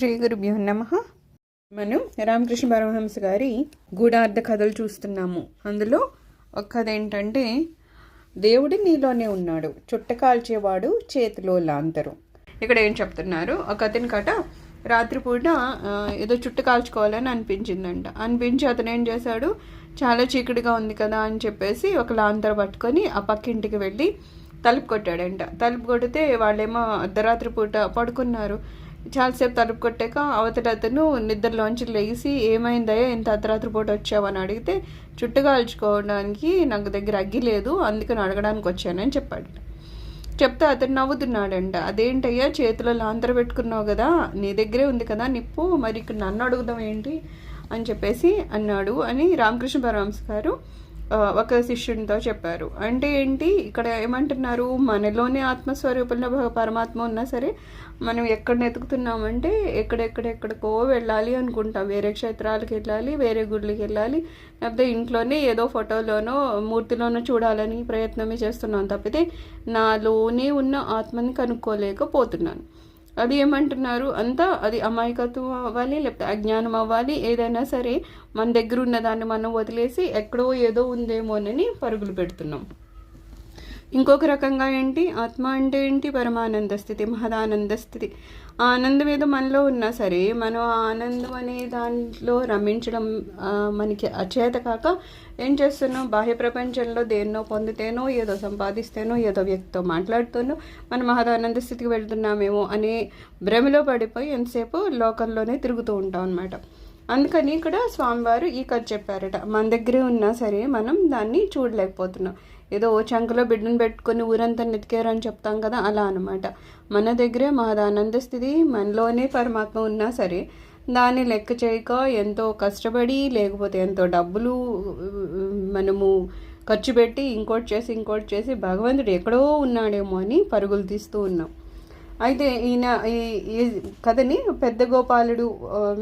శ్రీ గురుభ్యో నమ. మనం రామకృష్ణ పరమహంస గారి గూఢార్థ కథలు చూస్తున్నాము. అందులో ఒక కథ ఏంటంటే దేవుడు నీలోనే ఉన్నాడు. చుట్ట కాల్చేవాడు చేతిలో లాంతరు. ఇక్కడ ఏం చెప్తున్నారు? ఒక అతని కట రాత్రిపూట ఏదో చుట్ట కాల్చుకోవాలని అనిపించిందంట. అనిపించి అతను ఏం చేశాడు? చాలా చీకటిగా ఉంది కదా అని చెప్పేసి ఒక లాంతరు పట్టుకొని ఆ పక్కింటికి వెళ్ళి తలుపు కొట్టాడంట. తలుపు కొడితే వాళ్ళేమో అర్ధరాత్రి పూట పడుకున్నారు. చాలాసేపు తలుపు కొట్టాక అవతలతను నిద్రలోంచి లేచి ఏమైందయ్యా? ఇంత అర్ధరాత్రి పూట వచ్చావని అడిగితే చుట్టు కాల్చుకోవడానికి నాకు దగ్గర అగ్గి లేదు అందుకని అడగడానికి వచ్చానని చెప్పాడు. చెప్తే అతను నవ్వుతున్నాడంట. అదేంటయ్యా? చేతిలో లాంతర పెట్టుకున్నావు కదా నీ దగ్గరే ఉంది కదా నిప్పు మరి ఇక్కడ నన్ను అడుగుదాం ఏంటి? అని చెప్పేసి అన్నాడు అని రామకృష్ణ పరమహంస గారు ఒక శిష్యునితో చెప్పారు. అంటే ఏంటి? ఇక్కడ ఏమంటున్నారు? మనలోనే ఆత్మస్వరూపంలో పరమాత్మ ఉన్నా సరే మనం ఎక్కడ వెతుకుతున్నామంటే ఎక్కడెక్కడెక్కడికో వెళ్ళాలి అనుకుంటాం. వేరే క్షేత్రాలకు వెళ్ళాలి వేరే గుళ్ళకి వెళ్ళాలి లేకపోతే ఇంట్లోనే ఏదో ఫోటోలోనో మూర్తిలోనో చూడాలని ప్రయత్నమే చేస్తున్నాం తప్పితే నాలోనే ఉన్న ఆత్మని కనుక్కోలేకపోతున్నాను. అది ఏమంటున్నారు అంతా అది అమాయకత్వం అవ్వాలి లేకపోతే అజ్ఞానం అవ్వాలి ఏదైనా సరే మన దగ్గర ఉన్న దాన్ని మనం వదిలేసి ఎక్కడో ఏదో ఉందేమోనని పరుగులు పెడుతున్నాం. ఇంకొక రకంగా ఏంటి? ఆత్మ అంటే ఏంటి? పరమానంద స్థితి మహదానంద స్థితి. ఆనందం ఏదో మనలో ఉన్నా సరే మనం ఆ ఆనందం అనే దాంట్లో రమించడం మనకి అచేత కాక ఏం చేస్తున్నాం? బాహ్య ప్రపంచంలో దేన్నో పొందితేనో ఏదో సంపాదిస్తేనో ఏదో వ్యక్తితో మాట్లాడుతూనో మనం మహదానంద స్థితికి వెళ్తున్నామేమో అనే భ్రమలో పడిపోయి ఎంతసేపు లోకల్లోనే తిరుగుతూ ఉంటాం అనమాట అందుకని ఇక్కడ స్వామివారు ఈ కథ చెప్పారట. మన దగ్గరే ఉన్నా సరే మనం దాన్ని చూడలేకపోతున్నాం. ఏదో ఓ చంకలో బిడ్డను పెట్టుకొని ఊరంతా నెతికారని చెప్తాం కదా అలా అనమాట మన దగ్గరే మహదానంద స్థితి మనలోనే పరమాత్మ ఉన్నా సరే దాన్ని లెక్క చేయక ఎంతో కష్టపడి లేకపోతే ఎంతో డబ్బులు మనము ఖర్చు పెట్టి ఇంకోటి చేసి ఇంకోటి చేసి భగవంతుడు ఎక్కడో ఉన్నాడేమో అని పరుగులు తీస్తూ ఉన్నాం. అయితే ఈయన ఈ ఈ కథని పెద్ద గోపాలుడు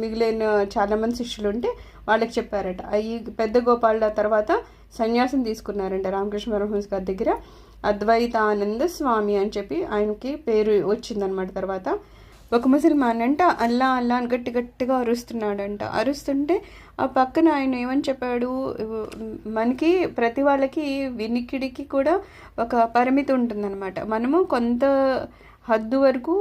మిగిలిన చాలామంది శిష్యులు ఉంటే వాళ్ళకి చెప్పారట. ఈ పెద్ద గోపాలుడు ఆ తర్వాత సన్యాసం తీసుకున్నారంట రామకృష్ణ పరమహంస గారి దగ్గర. అద్వైతానంద స్వామి అని చెప్పి ఆయనకి పేరు వచ్చిందనమాట తర్వాత. ఒక ముసల్మాన్ అంట అల్లా అల్లా అని గట్టి గట్టిగా అరుస్తున్నాడంట. అరుస్తుంటే ఆ పక్కన ఆయన ఏమని చెప్పాడు? మనకి ప్రతి వాళ్ళకి వినికిడికి కూడా ఒక పరిమితి ఉంటుందన్నమాట. మనము కొంత హద్దు వరకు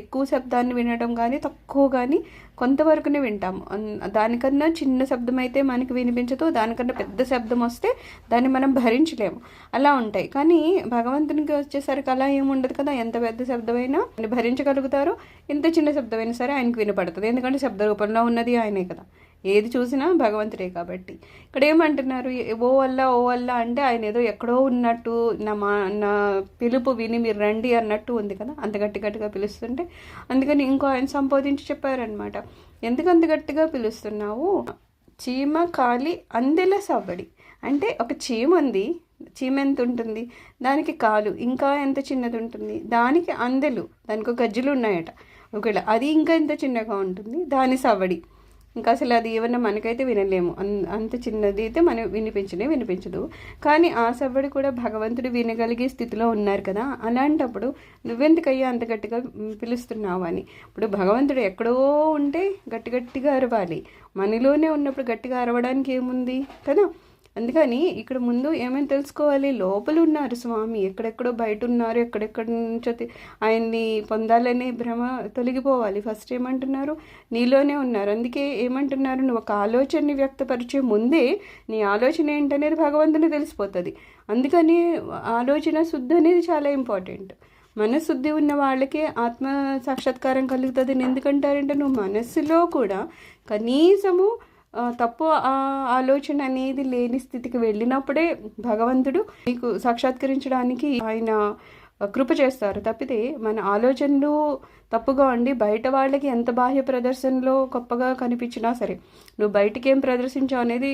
ఎక్కువ శబ్దాన్ని వినడం కానీ తక్కువ కానీ కొంతవరకునే వింటాము. దానికన్నా చిన్న శబ్దం అయితే మనకి వినిపించదు దానికన్నా పెద్ద శబ్దం వస్తే దాన్ని మనం భరించలేము. అలా ఉంటాయి. కానీ భగవంతునికి వచ్చేసరికి అలా ఏముండదు కదా. ఎంత పెద్ద శబ్దమైనా భరించగలుగుతారో ఎంత చిన్న శబ్దమైనా సరే ఆయనకు వినపడుతుంది. ఎందుకంటే శబ్ద రూపంలో ఉన్నది ఆయనే కదా. ఏది చూసినా భగవంతుడే కాబట్టి. ఇక్కడ ఏమంటున్నారు ఓ వల్ల ఓ వల్ల అంటే ఆయన ఏదో ఎక్కడో ఉన్నట్టు నా మా నా పిలుపు విని మీరు రండి అన్నట్టు ఉంది కదా? అంత గట్టి గట్టిగా పిలుస్తుంటే. అందుకని ఇంకో ఆయన సంబోధించి చెప్పారనమాట ఎందుకు అంత గట్టిగా పిలుస్తున్నావు? చీమ కాలి అందెల సవ్వడి. అంటే ఒక చీమ ఉంది. చీమ ఎంత ఉంటుంది? దానికి కాలు ఇంకా ఎంత చిన్నది ఉంటుంది? దానికి అందెలు దానికి ఒక గజ్జలు ఉన్నాయట. ఒకవేళ అది ఇంకా ఎంత చిన్నగా ఉంటుంది? దాని సవ్వడి. ఇంకా అసలు అది ఏమన్నా మనకైతే వినలేము. అంత చిన్నది అయితే మనం వినిపించనే వినిపించదు. కానీ ఆ సవ్వడి కూడా భగవంతుడు వినగలిగే స్థితిలో ఉన్నారు కదా అలాంటప్పుడు నువ్వెందుకయ్యా అంత గట్టిగా పిలుస్తున్నావు అని? ఇప్పుడు భగవంతుడు ఎక్కడో ఉంటే గట్టి గట్టిగా అరవాలి. మనలోనే ఉన్నప్పుడు గట్టిగా అరవడానికి ఏముంది? కదా? అందుకని ఇక్కడ ముందు ఏమైనా తెలుసుకోవాలి? లోపల ఉన్నారు స్వామి. ఎక్కడెక్కడో బయట ఉన్నారు ఎక్కడెక్కడ నుంచో ఆయన్ని పొందాలనే భ్రమ తొలగిపోవాలి. ఫస్ట్ ఏమంటున్నారు? నీలోనే ఉన్నారు. అందుకే ఏమంటున్నారు? నువ్వు ఒక ఆలోచనని వ్యక్తపరిచే ముందే నీ ఆలోచన ఏంటనేది భగవంతుని తెలిసిపోతుంది. అందుకని ఆలోచన శుద్ధి అనేది చాలా ఇంపార్టెంట్. మనశుద్ధి ఉన్న వాళ్ళకే ఆత్మ సాక్షాత్కారం కలుగుతుంది అని ఎందుకంటారంటే నువ్వు మనస్సులో కూడా కనీసము తప్పు ఆలోచన అనేది లేని స్థితికి వెళ్ళినప్పుడే భగవంతుడు నీకు సాక్షాత్కరించడానికి ఆయన కృప చేస్తారు. తప్పితే మన ఆలోచనలు తప్పుగా ఉండి బయట వాళ్ళకి ఎంత బాహ్య ప్రదర్శనలో గొప్పగా కనిపించినా సరే నువ్వు బయటికి ఏం ప్రదర్శించావు అనేది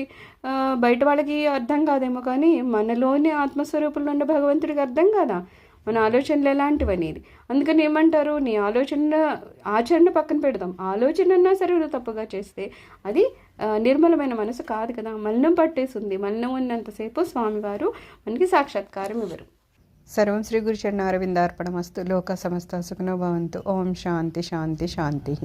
బయట వాళ్ళకి అర్థం కాదేమో కానీ మనలోని ఆత్మస్వరూపంలో ఉన్న భగవంతుడికి అర్థం కాదా? మన ఆలోచనలు ఎలాంటివి అనేది. అందుకని ఏమంటారు? నీ ఆలోచన ఆచరణ పక్కన పెడదాం. ఆలోచన అన్నా సరే తప్పుగా చేస్తే అది నిర్మలమైన మనసు కాదు కదా. మలినం పట్టేసింది మలినం ఉన్నంతసేపు స్వామివారు మనకి సాక్షాత్కారం ఇవ్వరు. సర్వం శ్రీ గురుచరణ అరవిందార్పణ అరవిందార్పణమస్తు లోక సమస్త సుఖనో భవంతు. ఓం శాంతి శాంతి శాంతి.